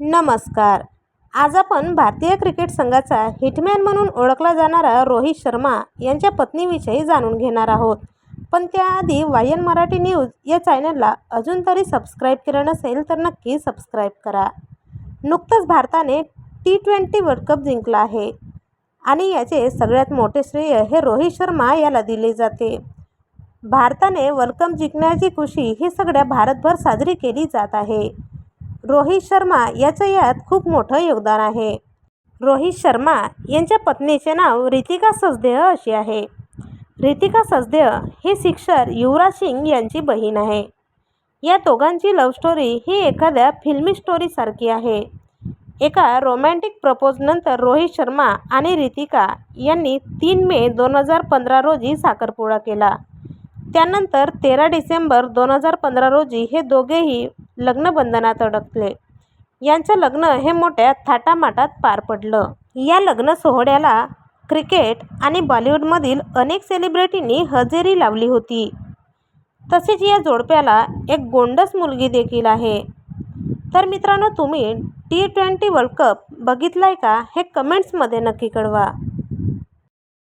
नमस्कार. आज आपण भारतीय क्रिकेट संघाचा हिटमॅन म्हणून ओळखला जाणारा रोहित शर्मा यांच्या पत्नीविषयी जाणून घेणार आहोत. पण त्याआधी वायन मराठी न्यूज या चॅनलला अजून तरी सबस्क्राईब केलं नसेल तर नक्की सबस्क्राईब करा. नुकतंच भारताने टी ट्वेंटी वर्ल्ड कप जिंकला आहे. आणि याचे सगळ्यात मोठे श्रेय हे रोहित शर्मा याला दिले जाते. भारताने वर्ल्ड कप जिंकण्याची खुशी ही सगळ्या भारतभर साजरी केली जात आहे. रोहित शर्मा याचं यात खूप मोठं योगदान आहे. रोहित शर्मा यांच्या पत्नीचे नाव रितिका सचदेह अशी आहे. रितिका सचदेह ही शिक्षर युवराज सिंग यांची बहीण आहे. या दोघांची लव्ह स्टोरी ही एखाद्या फिल्मी स्टोरीसारखी आहे. एका रोमॅन्टिक प्रपोजनंतर रोहित शर्मा आणि रितिका यांनी तीन मे दोन हजार पंधरा रोजी साखरपुडा केला. त्यानंतर तेरा डिसेंबर दोन हजार पंधरा रोजी हे दोघेही लग्नबंधनात अडकले. यांचं लग्न हे मोठ्या थाटामाटात पार पडलं. या लग्न सोहळ्याला क्रिकेट आणि बॉलिवूडमधील अनेक सेलिब्रिटींनी हजेरी लावली होती. तसेच या जोडप्याला एक गोंडस मुलगी देखील आहे. तर मित्रांनो तुम्ही टी ट्वेंटी वर्ल्ड कप बघितला आहे का? हे कमेंट्समध्ये नक्की कळवा.